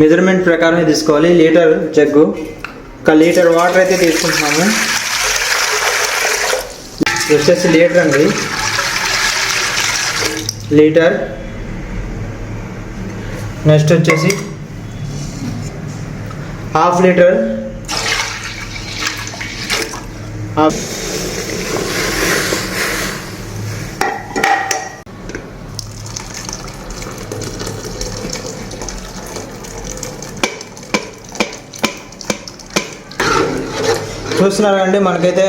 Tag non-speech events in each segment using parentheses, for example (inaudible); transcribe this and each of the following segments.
Measurement ప్రకారమే తీసుకోవాలి. Litre jug ఒక లీటర్ వాటర్ అయితే తీసుకుంటున్నాము. వచ్చేసి లీటర్ అండి. లీటర్ నెక్స్ట్ వచ్చేసి హాఫ్ లీటర్ హాఫ్ చూస్తున్నారండి మనకైతే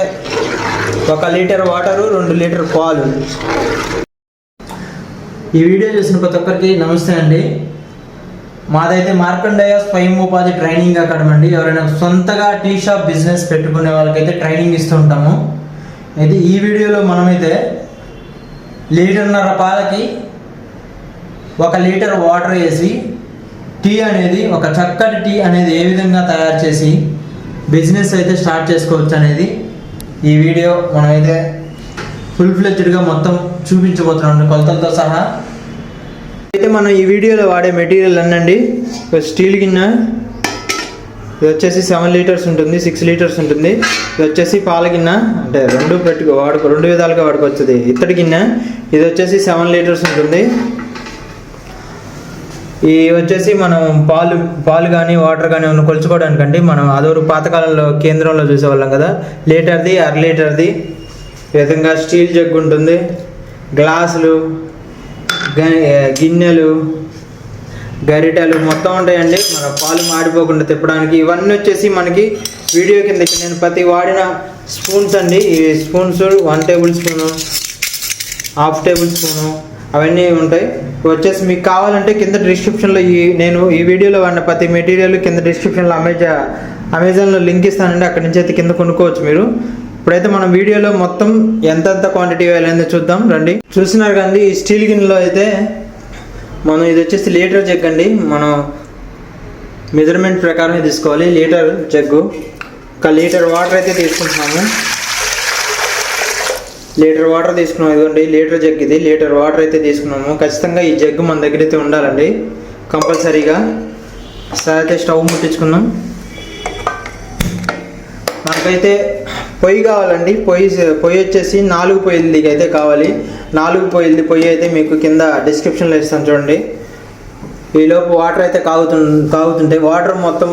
ఒక లీటర్ వాటరు రెండు లీటర్ పాలు. ఈ వీడియో చూసిన ప్రతి ఒక్కరికి నమస్తే అండి. మాదైతే మార్కండేయ స్వయం ఉపాధి ట్రైనింగ్ అకాడమీ అండి. ఎవరైనా సొంతగా టీ షాప్ బిజినెస్ పెట్టుకునే వాళ్ళకైతే ట్రైనింగ్ ఇస్తూ ఉంటాము. అయితే ఈ వీడియోలో మనమైతే లీటర్న్నర పాలకి ఒక లీటర్ వాటర్ వేసి టీ అనేది ఒక చక్కటి టీ అనేది ఏ విధంగా తయారు చేసి బిజినెస్ అయితే స్టార్ట్ చేసుకోవచ్చు అనేది ఈ వీడియో మనమైతే ఫుల్ ఫ్లెచ్డ్గా మొత్తం చూపించబోతున్నాం. కొలతలతో సహా. అయితే మనం ఈ వీడియోలో వాడే మెటీరియల్ అనండి స్టీల్ గిన్నె. ఇది వచ్చేసి సెవెన్ లీటర్స్ ఉంటుంది సిక్స్ లీటర్స్ ఉంటుంది. ఇది వచ్చేసి పాల గిన్నె. అంటే రెండు పెట్టుకో వాడుకో రెండు విధాలుగా వాడుకోవచ్చు ఇది. ఇత్తడి గిన్నె. ఇది వచ్చేసి సెవెన్ లీటర్స్ ఉంటుంది. ఈ వచ్చేసి మనం పాలు పాలు కానీ వాటర్ కానీ ఉన్న కొలుచుకోవడానికండి మనం అదొరు పాతకాలంలో కేంద్రంలో చూసేవాళ్ళం కదా. లీటర్ది అర లీటర్ది ఈ విధంగా స్టీల్ జగ్ ఉంటుంది. గ్లాసులు గ- గిన్నెలు గరిటెలు మొత్తం ఉంటాయండి. మన పాలు మాడిపోకుండా తిప్పడానికి. ఇవన్నీ వచ్చేసి మనకి వీడియో కింద నేను ప్రతి వాడిన స్పూన్స్ అండి. ఈ spoons one tablespoon half tablespoon అవన్నీ ఉంటాయి. వచ్చేసి మీకు కావాలంటే కింద డిస్క్రిప్షన్లో ఈ నేను ఈ వీడియోలో వాడిన ప్రతి మెటీరియల్ కింద డిస్క్రిప్షన్లో అమెజా అమెజాన్లో లింక్ ఇస్తానండి. అక్కడి నుంచి అయితే కింద కొనుక్కోవచ్చు మీరు. ఇప్పుడైతే మనం వీడియోలో మొత్తం ఎంతెంత క్వాంటిటీ వేయాలని చూద్దాం. రండి. చూస్తున్నారు కానీ ఈ స్టీల్ గిన్నెలో అయితే మనం ఇది వచ్చేసి లీటర్ జగ్ అండి. మనం మెజర్మెంట్ ప్రకారమే తీసుకోవాలి. లీటర్ జగ్గు ఒక లీటర్ వాటర్ అయితే తీసుకుంటున్నాము. లీటర్ వాటర్ తీసుకున్నాం. ఇదిగోండి లీటర్ జగ్ ఇది. లీటర్ వాటర్ అయితే తీసుకున్నాము. ఖచ్చితంగా ఈ జగ్గు మన దగ్గర అయితే ఉండాలండి. కంపల్సరీగా. సరే అయితే స్టవ్ ముట్టించుకుందాం. మనకైతే పొయ్యి కావాలండి. పొయ్యి పొయ్యి వచ్చేసి నాలుగు పొయ్యిలది అయితే కావాలి. నాలుగు పొయ్యిలది పొయ్యి అయితే మీకు కింద డిస్క్రిప్షన్లో ఇస్తాను చూడండి. ఈలోపు వాటర్ అయితే కాగుతు కాగుతుంటే వాటర్ మొత్తం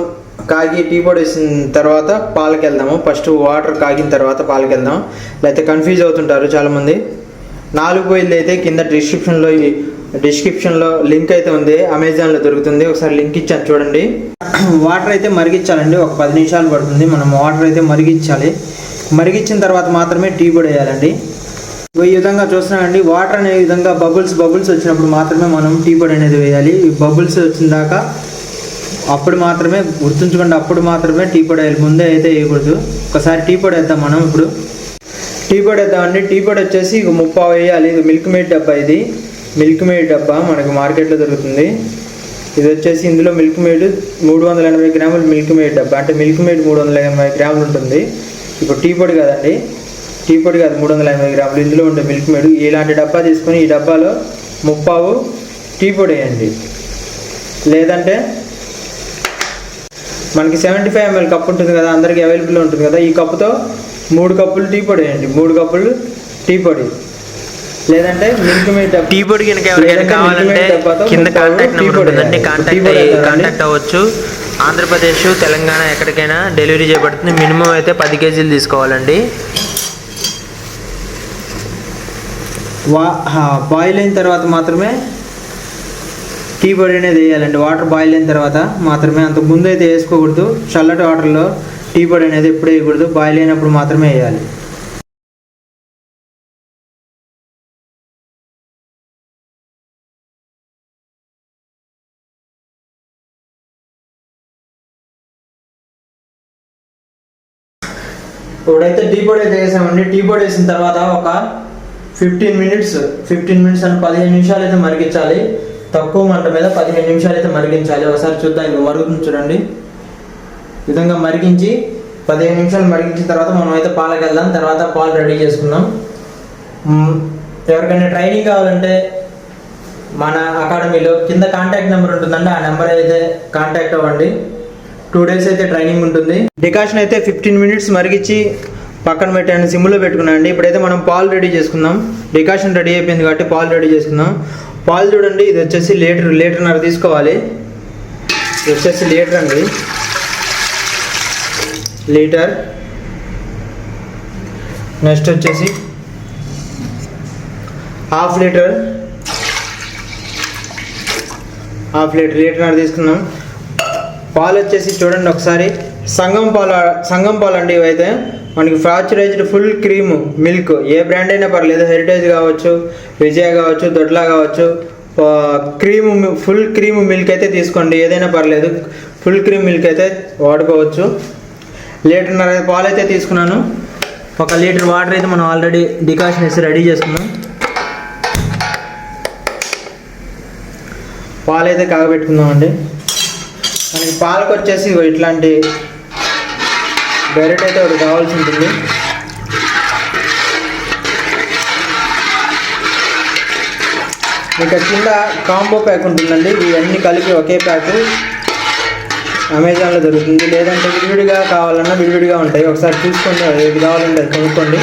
కాగి టీ పొడి వేసిన తర్వాత పాలకి వెళ్దాము ఫస్ట్ వాటర్ కాగిన తర్వాత పాలకి వెళ్దాం లేకపోతే కన్ఫ్యూజ్ అవుతుంటారు చాలామంది. నాలుగు పొయ్యిలు అయితే కింద డిస్క్రిప్షన్లో డిస్క్రిప్షన్లో లింక్ అయితే ఉంది. అమెజాన్లో దొరుకుతుంది. ఒకసారి లింక్ ఇచ్చాను చూడండి. (clears throat) వాటర్ అయితే మరిగించాలండి ఒక పది నిమిషాలు పడుతుంది. మనం వాటర్ అయితే మరిగించాలి మరిగించిన తర్వాత మాత్రమే టీ పొడి వేయాలండి. ఈ విధంగా చూస్తున్నామండి వాటర్ అనే విధంగా బబుల్స్ బబుల్స్ వచ్చినప్పుడు మాత్రమే మనం టీ పొడి అనేది వేయాలి. ఈ బబుల్స్ వచ్చిన దాకా అప్పుడు మాత్రమే గుర్తుంచుకోండి అప్పుడు మాత్రమే టీ పొడి వేయాలి ముందే అయితే వేయకూడదు. ఒకసారి టీ పొడి వేద్దాం మనం ఇప్పుడు. టీ పొడి వేద్దామండి. టీ పొడి వచ్చేసి ఇక ముప్పావు వేయాలి. ఇది మిల్క్ మేడ్ డబ్బా ఇది. మిల్క్ మేడ్ డబ్బా మనకు మార్కెట్లో దొరుకుతుంది. ఇది వచ్చేసి ఇందులో మిల్క్ మేడ్ మూడు వందల ఎనభై గ్రాములు మిల్క్ మేడ్ డబ్బా. అంటే మిల్క్ మేడ్ మూడు వందల ఎనభై గ్రాములు ఉంటుంది. ఇప్పుడు టీ పొడి కదండి. టీ పొడి కాదు మూడు వందల ఎనభై గ్రాములు. ఇందులో ఉండే మిల్క్ మేడ్. ఇలాంటి డబ్బా తీసుకొని ఈ డబ్బాలో ముప్పావు టీ పొడి వేయండి. లేదంటే మనకి సెవెంటీ ఫైవ్ ఎంఎల్ కప్ ఉంటుంది కదా అందరికీ అవైలబుల్ ఉంటుంది కదా ఈ కప్పుతో మూడు కప్పులు టీ పొడి వేయండి. మూడు కప్పులు టీ పొడి. లేదంటే మిల్క్ మేడ్ టీ పొడి కనుక ఎవరికైనా కావాలంటే కింద కాంటాక్ట్ నెంబర్ ఉంటుందండి. కాంటాక్ట్ కాంటాక్ట్ అవ్వచ్చు. ఆంధ్రప్రదేశ్ తెలంగాణ ఎక్కడికైనా డెలివరీ చేయబడుతుంది మినిమం అయితే పది కేజీలు తీసుకోవాలండి. వా బాయిల్ అయిన తర్వాత మాత్రమే టీ పొడి అనేది వేయాలండి. వాటర్ బాయిల్ అయిన తర్వాత మాత్రమే అంత ముందు అయితే వేసుకోకూడదు. చల్లటి వాటర్లో టీ పొడి అనేది ఎప్పుడు వేయకూడదు. బాయిల్ అయినప్పుడు మాత్రమే వేయాలి. ఇప్పుడైతే టీ పొడి అయితే వేసామండి. టీ పొడి వేసిన తర్వాత ఒక fifteen minutes fifteen minutes and పదిహేను నిమిషాలు అయితే మరిగించాలి. తక్కువ మంట మీద పదిహేను నిమిషాలు అయితే మరిగించాలి. ఒకసారి చూద్దాం ఇంకా మరుగుతుంది చూడండి. విధంగా మరిగించి పదిహేను నిమిషాలు మరిగించిన తర్వాత మనం అయితే పాలకు వెళ్దాం. తర్వాత పాలు రెడీ చేసుకుందాం. ఎవరికైనా ట్రైనింగ్ కావాలంటే మన అకాడమీలో కింద కాంటాక్ట్ నెంబర్ ఉంటుందండి. ఆ నెంబర్ అయితే కాంటాక్ట్ అవ్వండి. టూ డేస్ అయితే ట్రైనింగ్ ఉంటుంది. డికాషన్ అయితే ఫిఫ్టీన్ మినిట్స్ మరిగించి పక్కన పెట్టాను సిమ్లో పెట్టుకున్నాండి ఇప్పుడైతే మనం పాలు రెడీ చేసుకుందాం. డికాషన్ రెడీ అయిపోయింది కాబట్టి పాలు రెడీ చేసుకుందాం. పాలు చూడండి ఇది వచ్చేసి లీటర్ లీటర్న్నర తీసుకోవాలి. ఇది వచ్చేసి లీటర్ అండి. లీటర్. నెక్స్ట్ వచ్చేసి హాఫ్ లీటర్. హాఫ్ లీటర్ లీటర్న్నర తీసుకున్నాం పాలు వచ్చేసి చూడండి ఒకసారి. సంగం పాలు సంగం పాలు అండి ఇవైతే. మనకి ఫ్రాచురైజ్డ్ ఫుల్ క్రీమ్ మిల్క్. ఏ బ్రాండ్ అయినా పర్లేదు హెరిటేజ్ కావచ్చు విజయ కావచ్చు దొడ్లా కావచ్చు క్రీమ్ ఫుల్ క్రీమ్ మిల్క్ అయితే తీసుకోండి. ఏదైనా పర్లేదు ఫుల్ క్రీమ్ మిల్క్ అయితే వాడుకోవచ్చు. లీటర్న్నర పాలు అయితే తీసుకున్నాను. ఒక లీటర్ వాటర్ అయితే మనం ఆల్రెడీ డికాషన్ వేసి రెడీ చేసుకున్నాం. పాలు అయితే కాగబెట్టుకుందామండి. మనకి పాలకు వచ్చేసి ఇట్లాంటి గరిట అయితే ఒకటి కావాల్సి ఉంటుంది. ఇంకా కింద కాంబో ప్యాక్ ఉంటుందండి. ఇవన్నీ కలిపి ఒకే ప్యాక్ అమెజాన్లో దొరుకుతుంది. లేదంటే విడివిడిగా కావాలన్నా విడివిడిగా ఉంటాయి. ఒకసారి చూసుకోండి. ఏది కావాలంటే అది కొనుక్కోండి.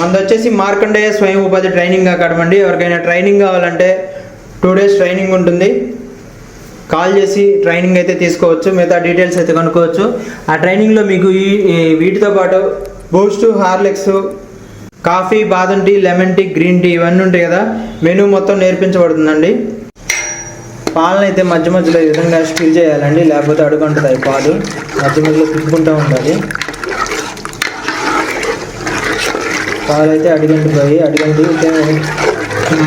మనది వచ్చేసి మార్కండేయ స్వయం ఉపాధి ట్రైనింగ్ అకాడమీ ఎవరికైనా ట్రైనింగ్ కావాలంటే టూ డేస్ ట్రైనింగ్ ఉంటుంది. కాల్ చేసి ట్రైనింగ్ అయితే తీసుకోవచ్చు మిగతా డీటెయిల్స్ అయితే కనుక్కోవచ్చు. ఆ ట్రైనింగ్లో మీకు ఈ వీటితో పాటు బూస్ట్ హార్లిక్స్ కాఫీ బాదం tea lemon tea green tea ఇవన్నీ ఉంటాయి కదా మెనూ మొత్తం నేర్పించబడుతుందండి. పాలను అయితే మధ్య మధ్యలో ఈ విధంగా స్టిల్ చేయాలండి లేకపోతే అడుగుంటుంది పాలు మధ్య మధ్యలో తిప్పుకుంటూ ఉండాలి. పాలు అయితే అడిగంటిపోయి అడిగంటి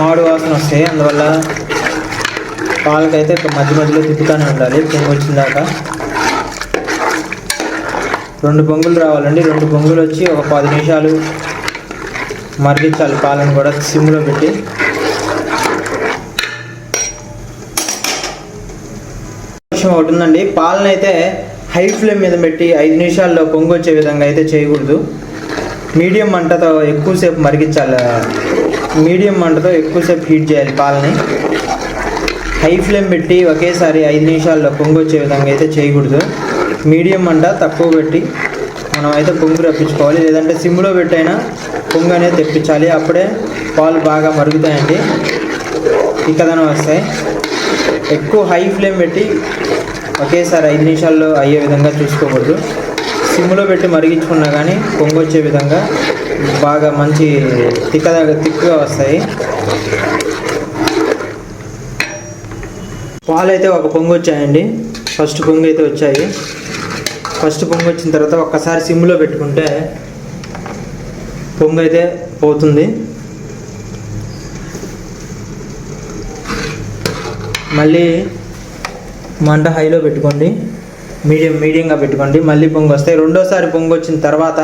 మాడు వాసన వస్తాయి అందువల్ల పాలకైతే మధ్య మధ్యలో తిప్పుతూనే ఉండాలి. పొంగు వచ్చిందాక రెండు పొంగులు రావాలండి. రెండు పొంగులు వచ్చి ఒక పది నిమిషాలు మరిగించాలి. పాలను కూడా సిమ్లో పెట్టి. విషయం ఒకటి ఉందండి. పాలను అయితే హై ఫ్లేమ్ మీద పెట్టి ఐదు నిమిషాల్లో పొంగు వచ్చే విధంగా అయితే చేయకూడదు. మీడియం మంటతో ఎక్కువసేపు మరిగించాలి. మీడియం మంటతో ఎక్కువసేపు హీట్ చేయాలి పాలని. హై ఫ్లేమ్ పెట్టి ఒకేసారి ఐదు నిమిషాల్లో పొంగు వచ్చే విధంగా అయితే చేయకూడదు. మీడియం అంట తక్కువ పెట్టి మనం అయితే పొంగు రప్పించుకోవాలి. లేదంటే సిమ్లో పెట్టైనా పొంగు అనేది తెప్పించాలి. అప్పుడే పాలు బాగా మరుగుతాయండి. ఇక్కదనం వస్తాయి. ఎక్కువ హై ఫ్లేమ్ పెట్టి ఒకేసారి ఐదు నిమిషాల్లో అయ్యే విధంగా చూసుకోకూడదు. సిమ్లో పెట్టి మరిగించుకున్నా కానీ పొంగు వచ్చే విధంగా బాగా మంచి తిక్క తిక్కుగా వస్తాయి. పాలు అయితే ఒక పొంగు వచ్చాయండి. ఫస్ట్ పొంగు అయితే వచ్చాయి. ఫస్ట్ పొంగు వచ్చిన తర్వాత ఒక్కసారి సిమ్లో పెట్టుకుంటే పొంగు అయితే పోతుంది. మళ్ళీ మంట హైలో పెట్టుకోండి. మీడియం మీడియంగా పెట్టుకోండి. మళ్ళీ పొంగు వస్తాయి. రెండోసారి పొంగు వచ్చిన తర్వాత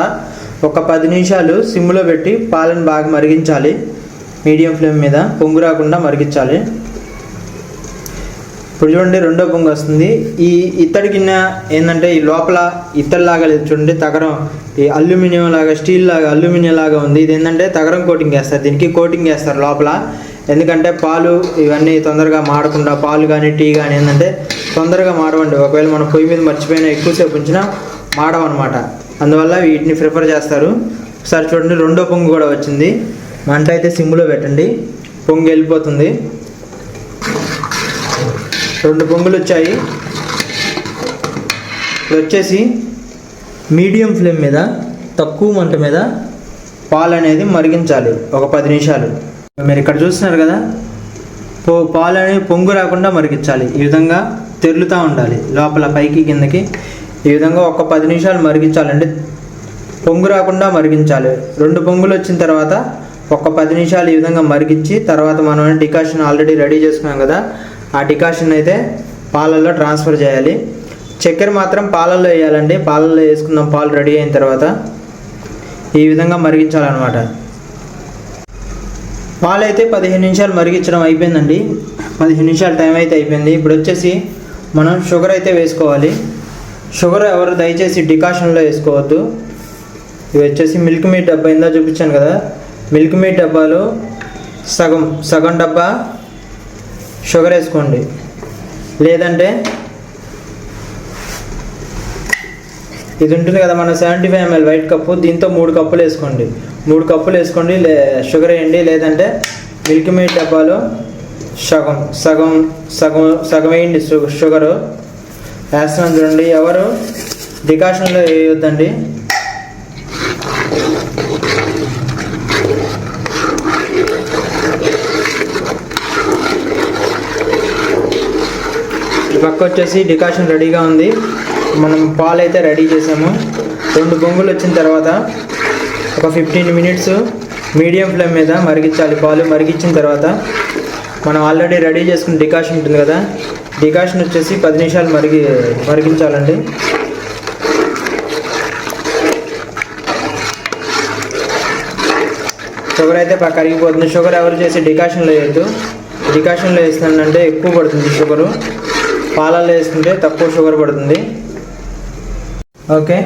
ఒక పది నిమిషాలు సిమ్లో పెట్టి పాలను బాగా మరిగించాలి. మీడియం ఫ్లేమ్ మీద పొంగు రాకుండా మరిగించాలి. ఇప్పుడు చూడండి రెండో పొంగు వస్తుంది. ఈ ఇత్తడి గిన్నె ఏంటంటే ఈ లోపల ఇత్తడిలాగా లేదు. చూడండి తగరం ఈ అల్యూమినియం లాగా స్టీల్ లాగా అల్యూమినియం లాగా ఉంది. ఇది ఏంటంటే తగరం కోటింగ్ వేస్తారు దీనికి కోటింగ్ వేస్తారు లోపల. ఎందుకంటే పాలు ఇవన్నీ తొందరగా మాడకుండా పాలు కానీ టీ కానీ ఏంటంటే తొందరగా మాడవండి. ఒకవేళ మనం పొయ్యి మీద మర్చిపోయినా ఎక్కువసేపు ఉంచినా మాడవన్నమాట. అందువల్ల వీటిని ప్రిఫర్ చేస్తారు. ఒకసారి చూడండి రెండో పొంగు కూడా వచ్చింది. మంట అయితే సిమ్లో పెట్టండి. పొంగు వెళ్ళిపోతుంది. రెండు పొంగులు వచ్చాయి. వచ్చేసి మీడియం ఫ్లేమ్ మీద తక్కువ మంట మీద పాలు అనేది మరిగించాలి. ఒక పది నిమిషాలు. మీరు ఇక్కడ చూస్తున్నారు కదా పో పాలు అనేది పొంగు రాకుండా మరిగించాలి. ఈ విధంగా తెరులుతూ ఉండాలి. లోపల పైకి కిందకి ఈ విధంగా ఒక పది నిమిషాలు మరిగించాలండి పొంగు రాకుండా మరిగించాలి. రెండు పొంగులు వచ్చిన తర్వాత ఒక పది నిమిషాలు ఈ విధంగా మరిగించి తర్వాత మనం డికాషన్ ఆల్రెడీ రెడీ చేసుకున్నాం కదా ఆ డికాషన్ అయితే పాలల్లో ట్రాన్స్ఫర్ చేయాలి. చక్కెర మాత్రం పాలల్లో వేయాలండి. పాలల్లో వేసుకుందాం. పాలు రెడీ అయిన తర్వాత ఈ విధంగా మరిగించాలన్నమాట. పాలు అయితే పదిహేను నిమిషాలు మరిగించడం అయిపోయిందండి. పదిహేను నిమిషాలు టైం అయితే అయిపోయింది. ఇప్పుడు వచ్చేసి మనం షుగర్ అయితే వేసుకోవాలి. షుగర్ ఎవరు దయచేసి డికాషన్లో వేసుకోవద్దు. ఇవి వచ్చేసి మిల్క్ మీట్ డబ్బా ఇందా చూపించాను కదా. మిల్క్ మీట్ డబ్బాలో సగం సగం డబ్బా షుగర్ వేసుకోండి. లేదంటే ఇది ఉంటుంది కదా మన seventy five ML white cup దీంతో మూడు కప్పులు వేసుకోండి. మూడు కప్పులు వేసుకోండి లే షుగర్ వేయండి లేదంటే మిల్క్ మేడ్ డబ్బాలో సగం సగం సగం సగం వేయండి షుగరు. వేస్తున్నాను చూడండి ఎవరు డికాషన్లో వేయొద్దండి. పక్క వచ్చేసి డికాషన్ రెడీగా ఉంది. మనం పాలు అయితే రెడీ చేసాము. రెండు బొంగులు వచ్చిన తర్వాత ఒక ఫిఫ్టీన్ మినిట్స్ మీడియం ఫ్లేమ్ మీద మరిగించాలి. పాలు మరిగించిన తర్వాత మనం ఆల్రెడీ రెడీ చేసుకున్న డికాషన్ ఉంటుంది కదా. డికాషన్ వచ్చేసి పది నిమిషాలు మరిగి మరిగించాలండి. షుగర్ అయితే బాగా కరిగిపోతుంది. షుగర్ ఎవరు చేసి డికాషన్లో వేయద్దు. డికాషన్లో వేస్తానంటే ఎక్కువ పడుతుంది షుగరు. పాలల్లో వేసుకుంటే తక్కువ షుగర్ పడుతుంది. ఓకే.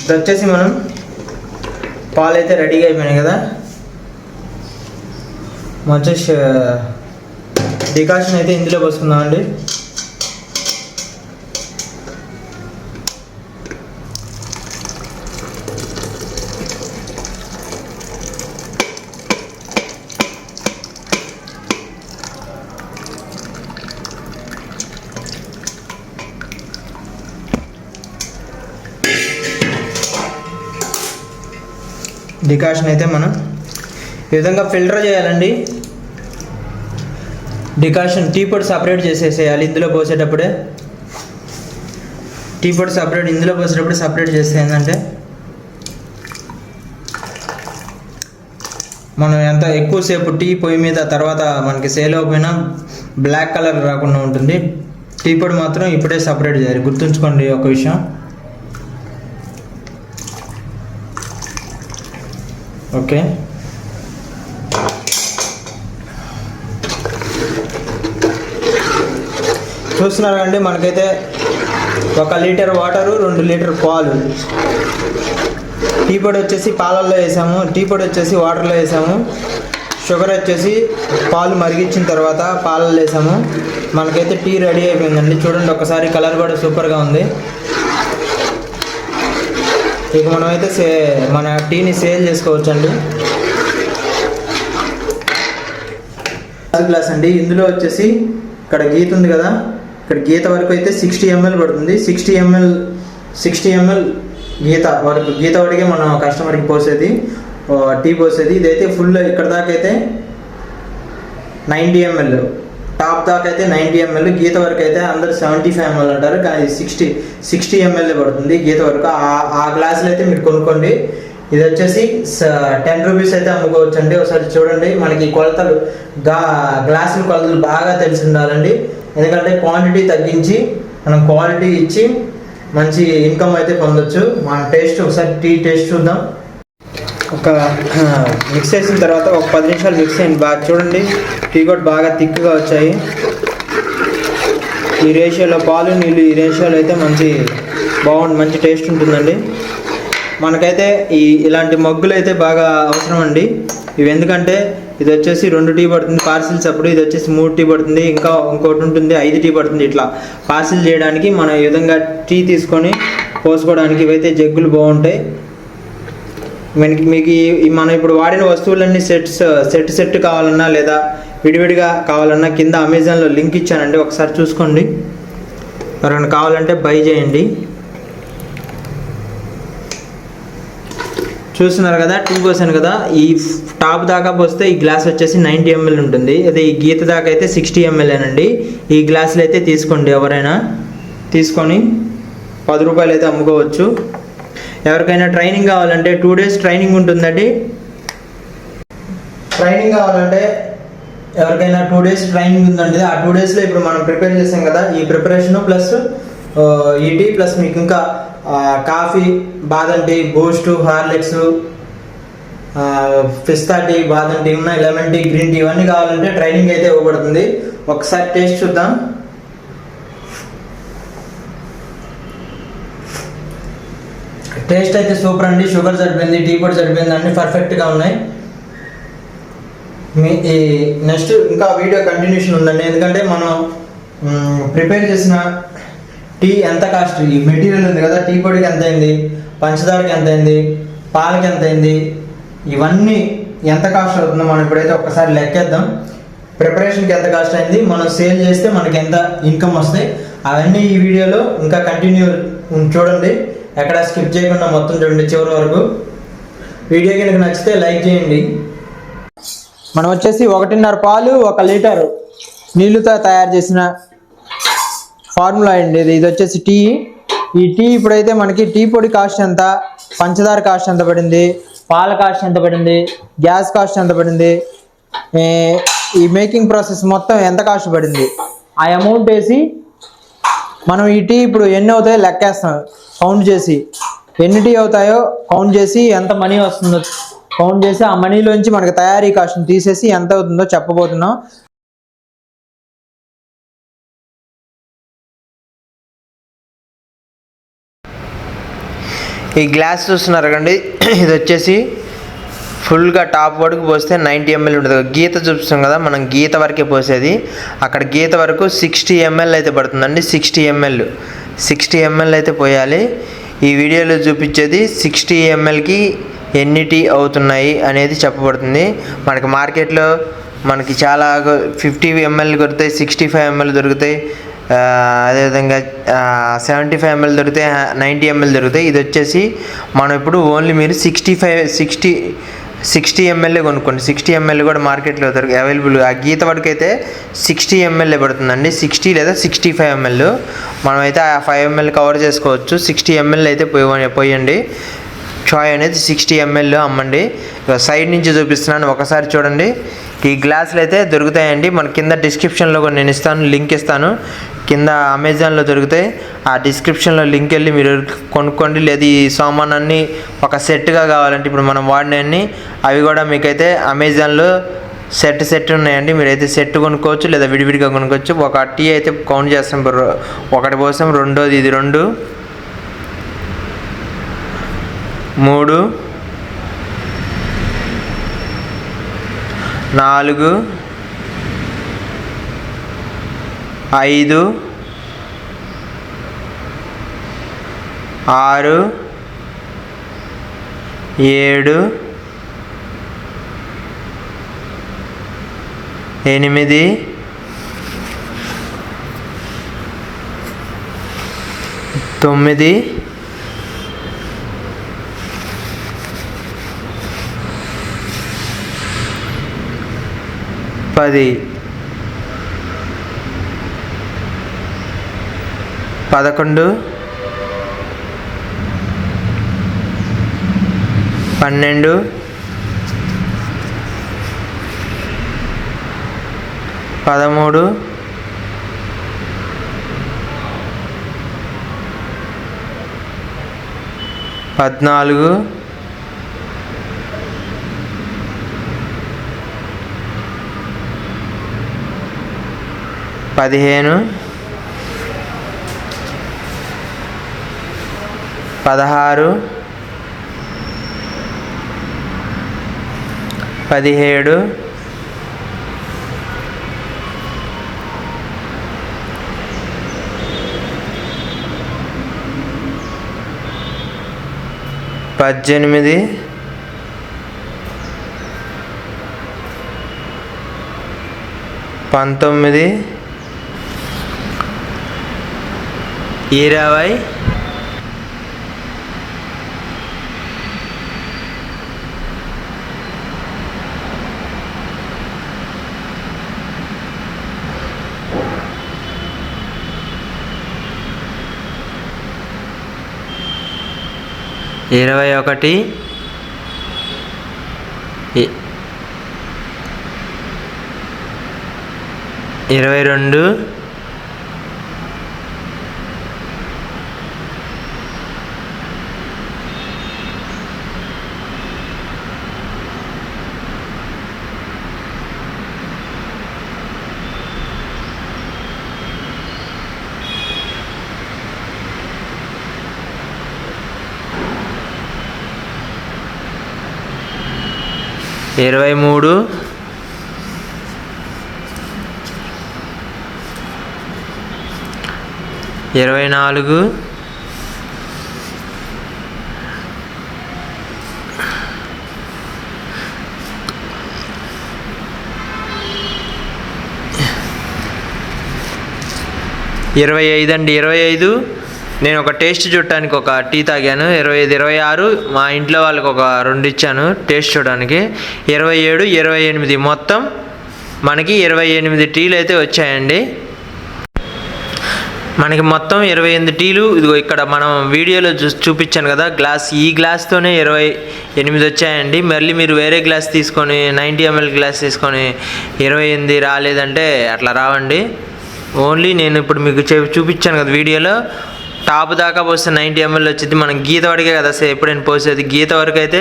ఇప్పుడు వచ్చేసి మనం పాలు అయితే రెడీగా అయిపోయినాయి కదా. మంచి డికాషన్ అయితే ఇందులో పోసుకుందామండి డికాషన్ అయితే మనం ఈ విధంగా ఫిల్టర్ చేయాలండి. డికాషన్ టీ పొడి సపరేట్ చేసేసేయాలి ఇందులో పోసేటప్పుడే. టీ పొడి సపరేట్ ఇందులో పోసేటప్పుడు సపరేట్ చేస్తే ఏంటంటే మనం ఎంత ఎక్కువసేపు టీ పొయ్యి మీద తర్వాత మనకి సేల్ అయిపోయినా బ్లాక్ కలర్ రాకుండా ఉంటుంది. టీ పొడి మాత్రం ఇప్పుడే సపరేట్ చేయాలి. గుర్తుంచుకోండి ఒక విషయం. ఓకే. చూస్తున్నారండి మనకైతే ఒక లీటర్ వాటరు రెండు లీటర్ పాలు. టీ పొడి వచ్చేసి పాలల్లో వేసాము టీ పొడి వచ్చేసి వాటర్లో వేసాము. షుగర్ వచ్చేసి పాలు మరిగించిన తర్వాత పాలల్లో వేసాము. మనకైతే టీ రెడీ అయిపోయిందండి. చూడండి ఒకసారి కలర్ కూడా సూపర్గా ఉంది. ఇక మనమైతే సే మన టీని సేల్ చేసుకోవచ్చండి. గ్లాస్ అండి. ఇందులో వచ్చేసి ఇక్కడ గీత ఉంది కదా. ఇక్కడ గీత వరకు అయితే సిక్స్టీ ఎంఎల్ పడుతుంది. సిక్స్టీ ఎంఎల్ సిక్స్టీ ఎంఎల్ గీత వరకు గీత వరకే మనం కస్టమర్కి పోసేది. టీ పోసేది. ఇదైతే ఫుల్ ఇక్కడ దాకా అయితే నైంటీ ఎంఎల్ టాప్ దాకా అయితే నైంటీ ఎంఎల్ గీత వరకు అయితే అందరు సెవెంటీ ఫైవ్ ఎంఎల్ అంటారు. కానీ సిక్స్టీ సిక్స్టీ ఎంఎల్ పడుతుంది గీత వరకు. ఆ- ఆ గ్లాసులు అయితే మీరు కొనుక్కోండి. ఇది వచ్చేసి టెన్ రూపీస్ అయితే అమ్ముకోవచ్చు అండి ఒకసారి చూడండి. మనకి కొలతలు గా గ్లాసుల కొలతలు బాగా తెలిసి ఉండాలండి. ఎందుకంటే క్వాంటిటీ తగ్గించి మనం క్వాలిటీ ఇచ్చి మంచి ఇన్కమ్ అయితే పొందొచ్చు. మన టేస్ట్ ఒకసారి టీ టేస్ట్ చూద్దాం. ఒక మిక్స్ చేసిన తర్వాత ఒక పది నిమిషాలు మిక్స్ చేయండి. బాగా చూడండి. టీ కూడా బాగా థిక్గా వచ్చాయి. ఈ రేషియోలో పాలు నీళ్ళు ఈ రేషియోలో అయితే మంచి బాగుంది మంచి టేస్ట్ ఉంటుందండి. మనకైతే ఈ ఇలాంటి మగ్గులు అయితే బాగా అవసరం అండి. ఇవి ఎందుకంటే ఇది వచ్చేసి రెండు టీ పడుతుంది పార్సిల్స్ అప్పుడు ఇది వచ్చేసి మూడు టీ పడుతుంది ఇంకా ఇంకోటి ఉంటుంది ఐదు టీ పడుతుంది ఇట్లా. పార్సిల్ చేయడానికి మనం ఈ విధంగా టీ తీసుకొని పోసుకోవడానికి ఇవైతే జగ్గులు బాగుంటాయి. మనకి మీకు ఈ- మనం ఇప్పుడు వాడిన వస్తువులన్నీ సెట్స్ సెట్ సెట్ కావాలన్నా లేదా విడివిడిగా కావాలన్నా కింద అమెజాన్లో లింక్ ఇచ్చానండి ఒకసారి చూసుకోండి. ఎవరైనా కావాలంటే బై చేయండి. చూస్తున్నారు కదా టూ పోసాను కదా? ఈ టాప్ దాకా పోస్తే ఈ గ్లాస్ వచ్చేసి నైంటీ ఎంఎల్ ఉంటుంది. అదే ఈ గీత దాకా అయితే సిక్స్టీ ఎంఎల్ఏనండి అండి ఈ గ్లాసులు అయితే తీసుకోండి ఎవరైనా. తీసుకొని పది రూపాయలు అయితే అమ్ముకోవచ్చు. ఎవరికైనా ట్రైనింగ్ కావాలంటే టూ డేస్ ట్రైనింగ్ ఉంటుందండి. ట్రైనింగ్ కావాలంటే ఎవరికైనా టూ డేస్ ట్రైనింగ్ ఉందండి. ఆ టూ డేస్లో ఇప్పుడు మనం ప్రిపేర్ చేసాం కదా ఈ ప్రిపరేషన్ ప్లస్ ఈ టీ ప్లస్ మీకు ఇంకా కాఫీ బాదం టీ బూస్ట్ హార్లిక్స్ పిస్తా టీ బాదం టీ ఉన్నాయి లెమన్ టీ గ్రీన్ టీ ఇవన్నీ కావాలంటే ట్రైనింగ్ అయితే ఇవ్వబడుతుంది. ఒకసారి టేస్ట్ చూద్దాం. టేస్ట్ అయితే సూపర్ అండి. షుగర్ సరిపోయింది టీ పొడి సరిపోయింది అన్ని పర్ఫెక్ట్గా ఉన్నాయి. మీ ఈ నెక్స్ట్ ఇంకా వీడియో కంటిన్యూషన్ ఉందండి. ఎందుకంటే మనం ప్రిపేర్ చేసిన టీ ఎంత కాస్ట్ ఈ మెటీరియల్ ఉంది కదా టీ పొడికి ఎంత అయింది పంచదారకి ఎంత అయింది పాలకి ఎంత అయింది ఇవన్నీ ఎంత కాస్ట్ అవుతుందో మనం ఇప్పుడైతే ఒకసారి లెక్కేద్దాం. ప్రిపరేషన్కి ఎంత కాస్ట్ అయింది మనం సేల్ చేస్తే మనకి ఎంత ఇన్కమ్ వస్తాయి అవన్నీ ఈ వీడియోలో ఇంకా కంటిన్యూ చూడండి. ఎక్కడ స్కిప్ చేయకుండా మొత్తం చూడండి చివరి వరకు. వీడియో కనుక నచ్చితే లైక్ చేయండి. మనం వచ్చేసి ఒకటిన్నర పాలు ఒక లీటర్ నీళ్ళతో తయారు చేసిన ఫార్ములా అండి ఇది. ఇది వచ్చేసి టీ. ఈ టీ ఇప్పుడైతే మనకి టీ పొడి కాస్ట్ ఎంత పంచదార కాస్ట్ ఎంత పడింది పాల కాస్ట్ ఎంత పడింది గ్యాస్ కాస్ట్ ఎంత పడింది ఈ మేకింగ్ ప్రాసెస్ మొత్తం ఎంత కాస్ట్ పడింది ఆ అమౌంట్ వేసి మనం ఈ టీ ఇప్పుడు ఎన్ని అవుతాయో లెక్కేస్తాం. కౌంట్ చేసి. ఎన్నిటి అవుతాయో కౌంట్ చేసి ఎంత మనీ వస్తుందో కౌంట్ చేసి ఆ మనీలోంచి మనకి తయారీ కాస్ట్ని తీసేసి ఎంత అవుతుందో చెప్పబోతున్నాం. ఈ గ్లాస్ చూస్తున్నారు కండి ఇది వచ్చేసి ఫుల్గా టాప్ వరకు పోస్తే నైంటీ ఎంఎల్ ఉంటుంది గీత చూపిస్తాం కదా మనం గీత వరకే పోసేది. అక్కడ గీత వరకు సిక్స్టీ ఎంఎల్ అయితే పడుతుందండి సిక్స్టీ ఎంఎల్. సిక్స్టీ ఎంఎల్ అయితే పోయాలి. ఈ వీడియోలో చూపించేది సిక్స్టీ ఎంఎల్కి ఎన్ని టీ అవుతున్నాయి అనేది చెప్పబడుతుంది. మనకి మార్కెట్లో మనకి చాలా ఫిఫ్టీ ఎంఎల్ దొరుకుతాయి సిక్స్టీ ఫైవ్ ఎంఎల్ దొరుకుతాయి. అదేవిధంగా సెవెంటీ ఫైవ్ ఎంఎల్ దొరుకుతాయి నైంటీ ఎంఎల్ దొరుకుతాయి. ఇది వచ్చేసి మనం ఇప్పుడు ఓన్లీ మీరు సిక్స్టీ ఫైవ్ సిక్స్టీ సిక్స్టీ ఎంఎల్ఏ కొనుక్కోండి. సిక్స్టీ ఎంఎల్ఏ కూడా మార్కెట్లో దొరికి అవైలబుల్ ఆ గీత వరకు అయితే సిక్స్టీ ఎంఎల్ఏ పడుతుందండి. సిక్స్టీ లేదా సిక్స్టీ ఫైవ్ ఎంఎల్ మనమైతే ఆ ఫైవ్ ఎంఎల్ కవర్ చేసుకోవచ్చు. సిక్స్టీ ఎంఎల్ అయితే పోయి పోయండి. చాయ్ అనేది సిక్స్టీ ఎంఎల్ అమ్మండి. సైడ్ నుంచి చూపిస్తున్నాను ఒకసారి చూడండి. ఈ గ్లాసులు అయితే దొరుకుతాయండి. మన కింద డిస్క్రిప్షన్లో కూడా నేను ఇస్తాను లింక్ ఇస్తాను. కింద అమెజాన్లో దొరుకుతాయి. ఆ డిస్క్రిప్షన్లో లింక్ వెళ్ళి మీరు కొనుక్కోండి. లేదా ఈ సామానాన్ని ఒక సెట్గా కావాలంటే ఇప్పుడు మనం వాడినవన్నీ అవి కూడా మీకైతే అమెజాన్లో సెట్ సెట్ ఉన్నాయండి. మీరైతే సెట్ కొనుక్కోవచ్చు లేదా విడివిడిగా కొనుక్కోవచ్చు. ఒక టీ అయితే కౌంట్ చేస్తాం ఒకటి కోసం రెండోది ఇది రెండు. మూడు. నాలుగు. ఐదు. ఆరు. ఏడు. ఎనిమిది. తొమ్మిది. పది. పదకొండు. పన్నెండు. పదమూడు. పద్నాలుగు. పదిహేను. పదహారు. పదిహేడు. పద్దెనిమిది. పంతొమ్మిది. ఇరవై ఇరవై ఒకటి ఇరవై రెండు ఇరవై మూడు. ఇరవై నాలుగు. ఇరవై ఐదు అండి ఇరవై ఐదు. నేను ఒక టేస్ట్ చూడటానికి ఒక టీ తాగాను. ఇరవై ఐదు ఇరవై ఆరు మా ఇంట్లో వాళ్ళకి ఒక రెండు ఇచ్చాను టేస్ట్ చూడడానికి. ఇరవై ఏడు ఇరవై ఎనిమిది మొత్తం మనకి ఇరవై ఎనిమిది టీలు అయితే వచ్చాయండి. మనకి మొత్తం ఇరవై ఎనిమిది టీలు. ఇదిగో ఇక్కడ మనం వీడియోలో చూ చూపించాను కదా గ్లాస్ ఈ గ్లాస్తోనే ఇరవై ఎనిమిది వచ్చాయండి. మళ్ళీ మీరు వేరే గ్లాస్ తీసుకొని నైంటీ ఎంఎల్ గ్లాస్ తీసుకొని ఇరవై ఎనిమిది రాలేదంటే అట్లా రావండి. ఓన్లీ నేను ఇప్పుడు మీకు చూపించాను కదా వీడియోలో. టాప్ దాకా పోస్తే నైంటీ ఎంఎల్ వచ్చింది. మనం గీత వరకే కదా సార్ ఎప్పుడైనా పోసేది. గీత వరకు అయితే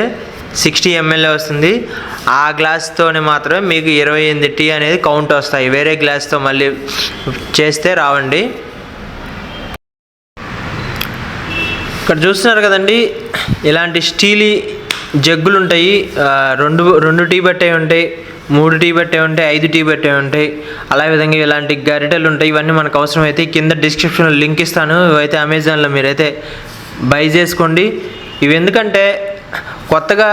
సిక్స్టీ ఎంఎల్ఏ వస్తుంది. ఆ గ్లాస్తోనే మాత్రమే మీకు ఇరవై ఎనిమిది టీ అనేది కౌంట్ వస్తాయి. వేరే గ్లాస్తో మళ్ళీ చేస్తే రావండి. ఇక్కడ చూస్తున్నారు కదండి ఇలాంటి స్టీలీ జగ్గులు ఉంటాయి రెండు రెండు టీ బట్టే ఉంటాయి. మూడు టీ బట్టే ఉంటాయి ఐదు టీ బట్టే ఉంటాయి. అలా విధంగా ఇలాంటి గరిటెలు ఉంటాయి. ఇవన్నీ మనకు అవసరమైతే కింద డిస్క్రిప్షన్లో లింక్ ఇస్తాను. ఇవైతే అమెజాన్లో మీరైతే బై చేసుకోండి. ఇవి ఎందుకంటే కొత్తగా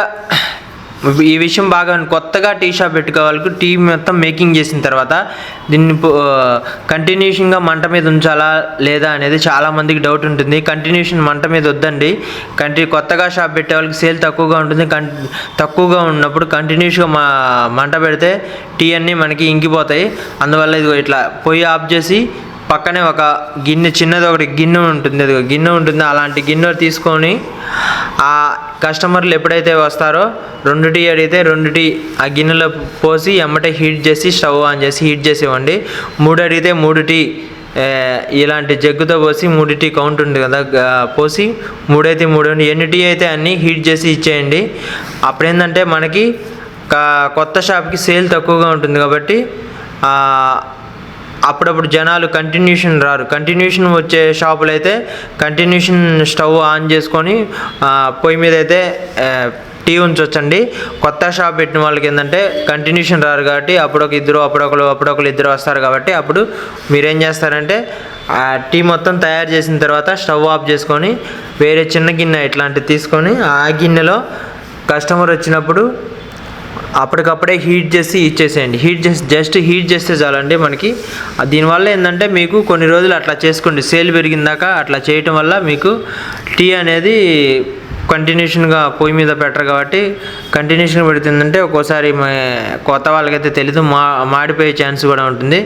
ఈ విషయం బాగా కొత్తగా టీ షాప్ పెట్టుకోవాలి టీ మొత్తం మేకింగ్ చేసిన తర్వాత దీన్ని కంటిన్యూషన్గా మంట మీద ఉంచాలా లేదా అనేది చాలా మందికి డౌట్ ఉంటుంది. కంటిన్యూషన్ మంట మీద వద్దండి. కంటి కొత్తగా షాప్ పెట్టే వాళ్ళకి సేల్ తక్కువగా ఉంటుంది. కం తక్కువగా ఉన్నప్పుడు కంటిన్యూస్గా మా మంట పెడితే టీ అన్నీ మనకి ఇంకిపోతాయి. అందువల్ల ఇదిగో ఇట్లా పొయ్యి ఆఫ్ చేసి పక్కనే ఒక గిన్నె చిన్నది ఒకటి గిన్నె ఉంటుంది. అది గిన్నె ఉంటుంది. అలాంటి గిన్నె తీసుకొని కస్టమర్లు ఎప్పుడైతే వస్తారో రెండు టీ అడిగితే రెండు టీ ఆ గిన్నెలో పోసి ఎమ్మటే హీట్ చేసి స్టవ్ ఆన్ చేసి హీట్ చేసి ఇవ్వండి మూడు అడిగితే మూడు టీ ఇలాంటి జగ్గుతో పోసి మూడు టీ కౌంట్ ఉంది కదా పోసి మూడైతే మూడు ఎన్ని టీ అయితే అన్నీ హీట్ చేసి ఇచ్చేయండి. అప్పుడు ఏంటంటే మనకి కొత్త షాప్కి సేల్ తక్కువగా ఉంటుంది కాబట్టి అప్పుడప్పుడు జనాలు కంటిన్యూషన్ రారు. కంటిన్యూషన్ వచ్చే షాపులు అయితే కంటిన్యూషన్ స్టవ్ ఆన్ చేసుకొని పొయ్యి మీద అయితే టీ ఉంచొచ్చండి. కొత్త షాప్ పెట్టిన వాళ్ళకి ఏంటంటే కంటిన్యూషన్ రారు కాబట్టి అప్పుడు ఒక ఇద్దరు అప్పుడొకరు అప్పుడొకరు ఇద్దరు వస్తారు కాబట్టి అప్పుడు మీరేం చేస్తారంటే ఆ టీ మొత్తం తయారు చేసిన తర్వాత స్టవ్ ఆఫ్ చేసుకొని వేరే చిన్న గిన్నె ఇట్లాంటివి తీసుకొని ఆ గిన్నెలో కస్టమర్ వచ్చినప్పుడు అప్పటికప్పుడే హీట్ చేసి ఇచ్చేసేయండి. హీట్ చేసి జస్ట్ హీట్ చేస్తే చాలండి మనకి. దీనివల్ల ఏంటంటే మీకు కొన్ని రోజులు అట్లా చేసుకోండి. సేల్ పెరిగిందాక అట్లా చేయటం వల్ల మీకు టీ అనేది కంటిన్యూషన్గా పొయ్యి మీద పెట్టరు కాబట్టి కంటిన్యూషన్ పెడుతుందంటే ఒక్కోసారి కొత్త వాళ్ళకైతే తెలీదు. మా మాడిపోయే ఛాన్స్ కూడా ఉంటుంది.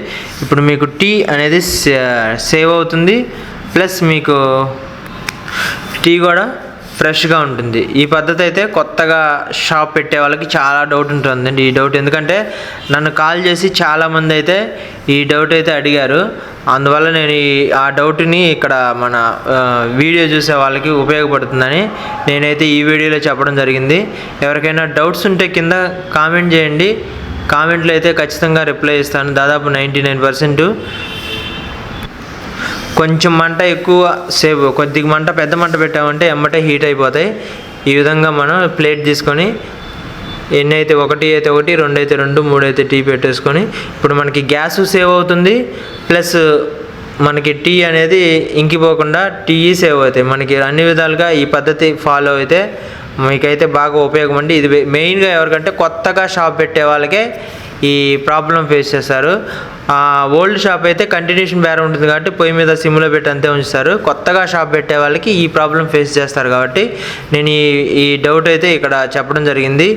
ఇప్పుడు మీకు టీ అనేది సేవ్ అవుతుంది. ప్లస్ మీకు టీ కూడా ఫ్రెష్గా ఉంటుంది. ఈ పద్ధతి అయితే కొత్తగా షాప్ పెట్టే వాళ్ళకి చాలా డౌట్ ఉంటుందండి. ఈ డౌట్ ఎందుకంటే నన్ను కాల్ చేసి చాలామంది అయితే ఈ డౌట్ అయితే అడిగారు. అందువల్ల నేను ఈ ఆ డౌట్ని ఇక్కడ మన వీడియో చూసే వాళ్ళకి ఉపయోగపడుతుందని నేనైతే ఈ వీడియోలో చెప్పడం జరిగింది. ఎవరికైనా డౌట్స్ ఉంటే కింద కామెంట్ చేయండి. కామెంట్లు అయితే ఖచ్చితంగా రిప్లై ఇస్తాను. దాదాపు నైంటీ నైన్ పర్సెంట్ కొంచెం మంట ఎక్కువ సేపు కొద్దిగా మంట పెద్ద మంట పెట్టామంటే ఎమ్మటే హీట్ అయిపోతాయి. ఈ విధంగా మనం ప్లేట్ తీసుకొని ఎన్ని అయితే ఒకటి అయితే ఒకటి రెండు అయితే రెండు మూడు అయితే టీ పెట్టేసుకొని ఇప్పుడు మనకి గ్యాస్ సేవ్ అవుతుంది. ప్లస్ మనకి టీ అనేది ఇంకిపోకుండా టీ సేవ్ అవుతాయి. మనకి అన్ని విధాలుగా ఈ పద్ధతి ఫాలో అయితే మీకైతే బాగా ఉపయోగం అండి. ఇది మెయిన్గా ఎవరికంటే కొత్తగా షాప్ పెట్టే వాళ్ళకే ఈ ప్రాబ్లం ఫేస్ చేస్తారు ఓల్డ్ షాప్ అయితే కంటిన్యూషన్ బేరం ఉంటుంది కాబట్టి పొయ్యి మీద సిమ్లో పెట్టి అంతే ఉంచుతారు. కొత్తగా షాప్ పెట్టే వాళ్ళకి ఈ ప్రాబ్లం ఫేస్ చేస్తారు కాబట్టి నేను ఈ ఈ డౌట్ అయితే ఇక్కడ చెప్పడం జరిగింది.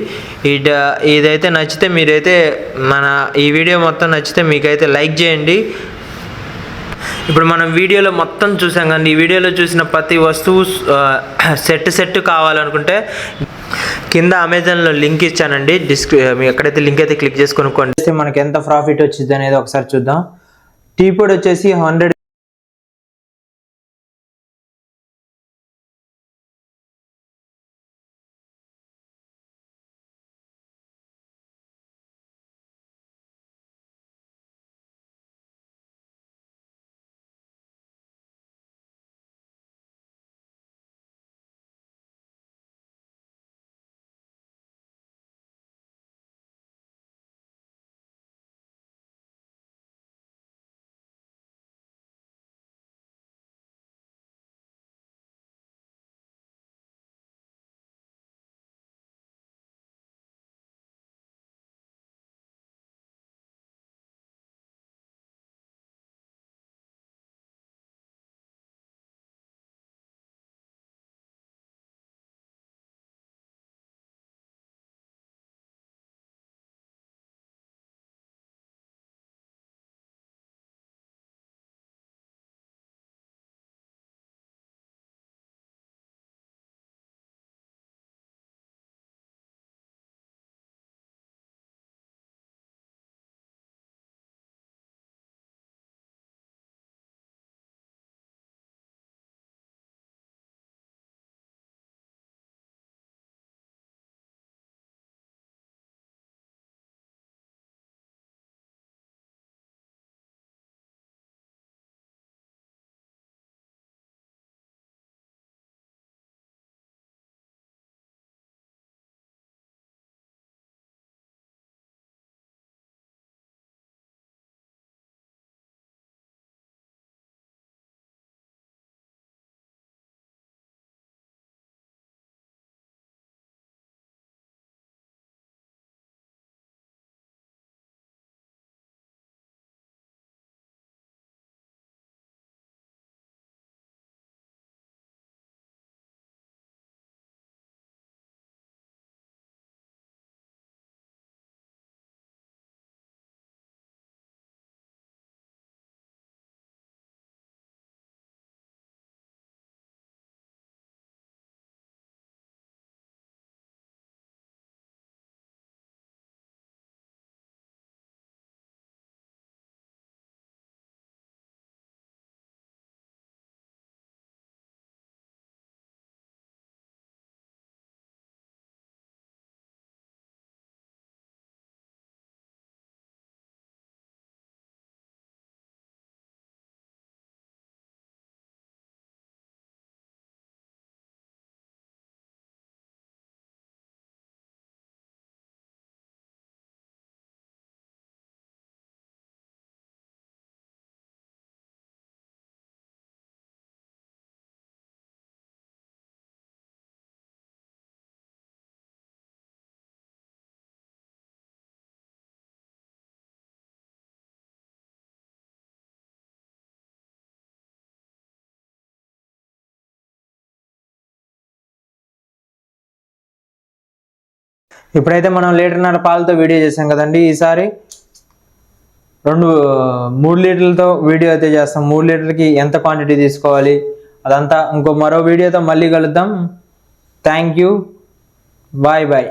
ఈ డ ఇదైతే నచ్చితే మీరైతే మన ఈ వీడియో మొత్తం నచ్చితే మీకైతే లైక్ చేయండి. ఇప్పుడు మనం వీడియోలో మొత్తం చూసాం కానీ ఈ వీడియోలో చూసిన ప్రతి వస్తువు సెట్ సెట్ కావాలనుకుంటే కింద అమెజాన్లో లింక్ ఇచ్చానండి. డిస్క్రి ఎక్కడైతే లింక్ అయితే క్లిక్ చేసి కొనుక్కోండి. మనకి ఎంత ప్రాఫిట్ వచ్చింది అనేది ఒకసారి చూద్దాం. టీ పొడి వచ్చేసి హండ్రెడ్ ఇప్పుడైతే మనం లీటర్న్నర పాలతో వీడియో చేసాం కదండి. ఈసారి రెండు మూడు లీటర్లతో వీడియో అయితే చేస్తాం. మూడు లీటర్లకి ఎంత క్వాంటిటీ తీసుకోవాలి? అదంతా ఇంకో మరో వీడియోతో మళ్ళీ కలుద్దాం. Thank you bye bye